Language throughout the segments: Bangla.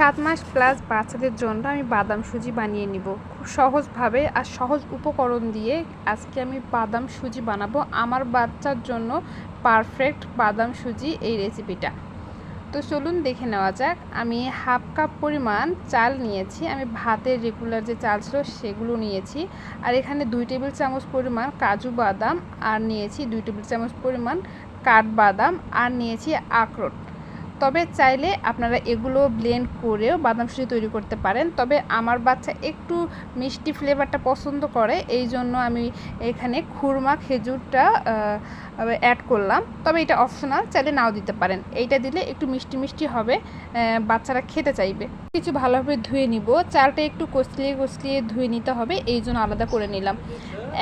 সাত মাস প্লাস বাচ্চাদের জন্য আমি বাদাম সুজি বানিয়ে নিব। খুব সহজভাবে আর সহজ উপকরণ দিয়ে আজকে আমি বাদাম সুজি বানাবো। আমার বাচ্চার জন্য পারফেক্ট বাদাম সুজি এই রেসিপিটা তো চলুন দেখে নেওয়া যাক। আমি হাফ কাপ পরিমাণ চাল নিয়েছি। আমি ভাতের রেগুলার যে চাল ছিল সেগুলো নিয়েছি। আর এখানে দুই টেবিল চামচ পরিমাণ কাজু বাদাম আর নিয়েছি দুই টেবিল চামচ পরিমাণ কাঠবাদাম আর নিয়েছি আখরোট। তবে চাইলে আপনারা এগুলো ব্লেন্ড করেও বাদাম সুজি তৈরি করতে পারেন। তবে আমার বাচ্চা একটু মিষ্টি ফ্লেভারটা পছন্দ করে, এই জন্য আমি এখানে খুরমা, খেজুরটা অ্যাড করলাম। তবে এটা অপশনাল চাইলে নাও দিতে পারেন। এইটা দিলে একটু মিষ্টি মিষ্টি হবে বাচ্চারা খেতে চাইবে। কিছু ভালোভাবে ধুয়ে নিব। চালটা একটু কষলিয়ে কষলিয়ে ধুয়ে নিতে হবে, এই জন্য আলাদা করে নিলাম।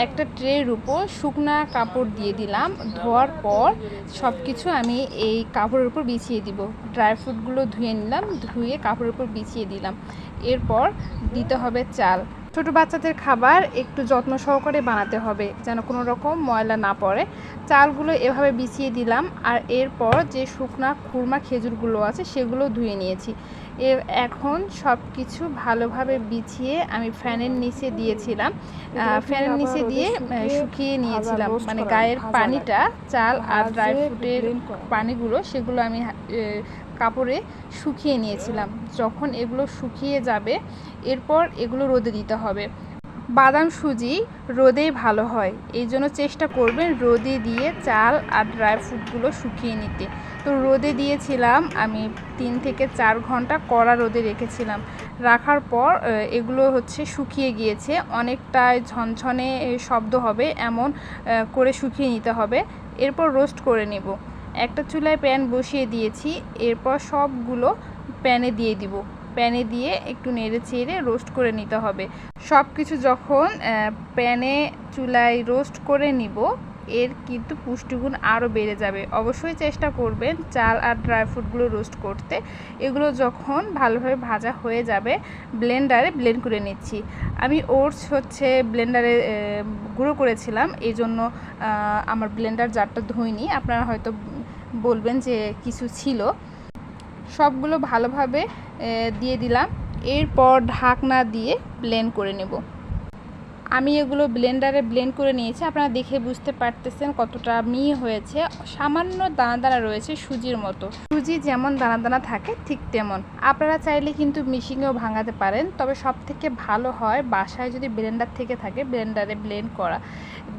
একটা ট্রের উপর শুকনা কাপড় দিয়ে দিলাম। ধোয়ার পর সব কিছু আমি এই কাপড়ের উপর বিছিয়ে দিব। ড্রাই ফ্রুটগুলো ধুয়ে নিলাম, ধুয়ে কাপড়ের উপর বিছিয়ে দিলাম। এরপর দিতে হবে চাল। ছোট বাচ্চাদের খাবার একটু যত্ন সহকারে বানাতে হবে, যেন কোনো রকম ময়লা না পড়ে। চালগুলো এভাবে বিছিয়ে দিলাম, আর এরপর যে শুকনা খুরমা খেজুরগুলো আছে, সেগুলো ধুয়ে নিয়েছি। এখন সব কিছু ভালোভাবে বিছিয়ে আমি ফ্যানের নিচে দিয়েছিলাম। ফ্যানের নিচে দিয়ে শুকিয়ে নিয়েছিলাম। মানে গায়ের পানিটা চাল আর ড্রাই ফ্রুটের পানিগুলো সেগুলো আমি কাপড়ে শুকিয়ে নিয়েছিলাম। যখন এগুলো শুকিয়ে যাবে এরপর এগুলো রোদে দিতে হবে। বাদাম সুজি রোদেই ভালো হয়। এই জন্য চেষ্টা করবেন রোদে দিয়ে চাল আর ড্রাই ফ্রুটগুলো শুকিয়ে নিতে। তো রোদে দিয়েছিলাম আমি তিন থেকে চার ঘণ্টা কড়া রোদে রেখেছিলাম। রাখার পর এগুলো হচ্ছে শুকিয়ে গিয়েছে। অনেকটাই ঝনঝনে শব্দ হবে, এমন করে শুকিয়ে নিতে হবে। এরপর রোস্ট করে নেব। একটা চুলায় প্যান বসিয়ে দিয়েছি। এরপর সবগুলো প্যানে দিয়ে দিব। প্যানে দিয়ে একটু নেড়ে চেড়ে রোস্ট করে নিতে হবে। সব কিছু যখন প্যানে চুলায় রোস্ট করে নিব, এর কিন্তু পুষ্টিগুণ আরও বেড়ে যাবে। অবশ্যই চেষ্টা করবেন চাল আর ড্রাই ফ্রুটগুলো রোস্ট করতে। এগুলো যখন ভালোভাবে ভাজা হয়ে যাবে, ব্লেন্ডারে ব্লেন্ড করে নিচ্ছি। আমি ওটস হচ্ছে ব্লেন্ডারে গুঁড়ো করেছিলাম এই জন্য আমার ব্লেন্ডার জারটা ধুইনি। আপনারা হয়তো বলবেন যে কিছু ছিল। সবগুলো ভালোভাবে দিয়ে দিলাম। এরপর ঢাকনা দিয়ে ব্লেন্ড করে নেব। আমি এগুলো ব্লেন্ডারে ব্লেন্ড করে নিয়েছি, আপনারা দেখে বুঝতে পারতেছেন কতটা মিহি হয়েছে। সামান্য দানা দানা রয়েছে সুজির মতো। সুজি যেমন দানা দানা থাকে, ঠিক তেমন। আপনারা চাইলে কিন্তু মিশিংয়েও ভাঙাতে পারেন, তবে সব থেকে ভালো হয় বাসায় যদি ব্লেন্ডার থেকে থাকে ব্লেন্ডারে ব্লেন্ড করা।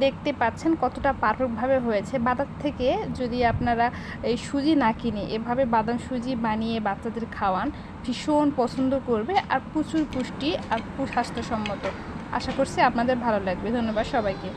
দেখতে পাচ্ছেন কতটা পারফেক্টভাবে হয়েছে। বাজার থেকে যদি আপনারা এই সুজি না কিনে, এভাবে বাদাম সুজি বানিয়ে বাচ্চাদের খাওয়ান, ভীষণ পছন্দ করবে আর প্রচুর পুষ্টি আর সুস্বাস্থ্যসম্মত। আশা করছি আপনাদের ভালো লাগবে। ধন্যবাদ সবাইকে।